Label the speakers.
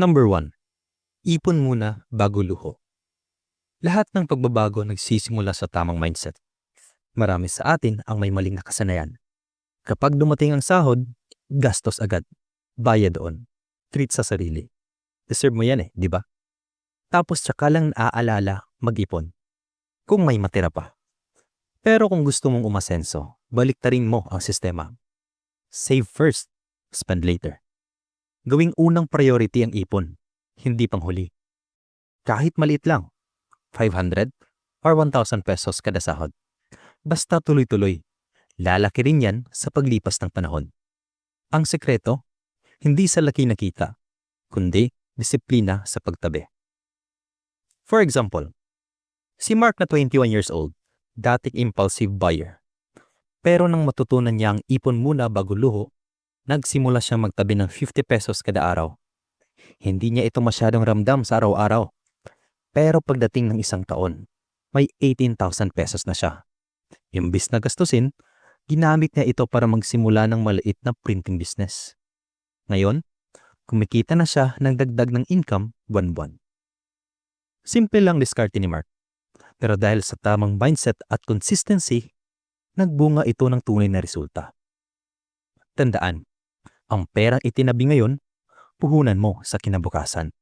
Speaker 1: Number 1. Ipon muna bago luho. Lahat ng pagbabago nagsisimula sa tamang mindset. Marami sa atin ang may maling nakasanayan. Kapag dumating ang sahod, gastos agad. Bayad doon. Treat sa sarili. Deserve mo yan eh, di ba? Tapos tsaka lang naaalala mag-ipon. Kung may matira pa. Pero kung gusto mong umasenso, baliktarin mo ang sistema. Save first, spend later. Gawing unang priority ang ipon, hindi panghuli. Kahit maliit lang, 500 or 1,000 pesos kada sahod. Basta tuloy-tuloy. Lalaki rin yan sa paglipas ng panahon. Ang sekreto, hindi sa laki na kita, kundi disiplina sa pagtabi. For example, si Mark na 21 years old, dating impulsive buyer. Pero nang matutunan niya ang ipon muna bago luho, nagsimula siyang magtabi ng 50 pesos kada araw. Hindi niya ito masyadong ramdam sa araw-araw. Pero pagdating ng isang taon, may 18,000 pesos na siya. Imbis na gastusin, ginamit niya ito para magsimula ng maliit na printing business. Ngayon, kumikita na siya ng dagdag ng income buwan-buwan. Simple lang diskarte ni Mark. Pero dahil sa tamang mindset at consistency, nagbunga ito ng tunay na resulta. Tandaan, ang perang itinabi ngayon, puhunan mo sa kinabukasan.